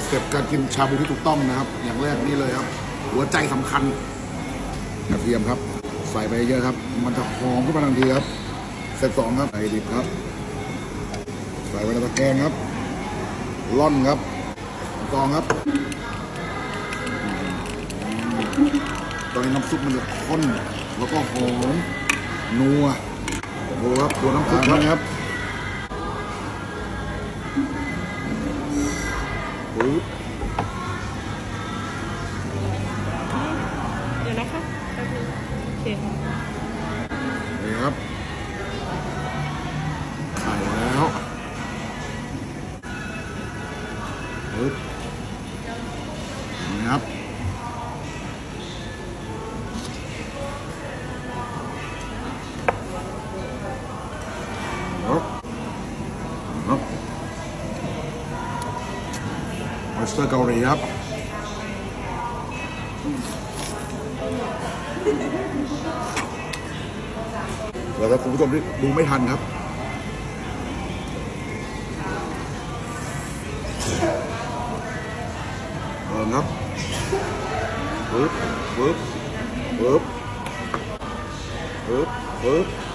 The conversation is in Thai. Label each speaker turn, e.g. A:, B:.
A: สเต็ปการกินชาบูที่ถูกต้องนะครับ อย่างแรกนี่เลยครับ หัวใจสำคัญกระเทียมครับ ใส่ไปเยอะครับ มันจะหอมขึ้นมาทันทีครับเซตสองครับใส่ดิบครับ ใส่ไปในตะแกรงครับล่อนครับกองครับ ตอนนี้น้ำซุปมันจะข้นแล้วก็หอมนัวดูครับตัวน้ำซุปครับ ปึ๊บ
B: เดี๋ยวนะคะแป๊บนึงโอเค
A: นี่ครับใส่แล้วปึ๊บนี่ครับครับ อสเตอร์เกาหลีครับแล้วถ้าคุณผู้ชมที่ดูไม่ทันครับเปิดครับปึ๊บปึ๊บปึ๊บปึ๊บปึ๊บ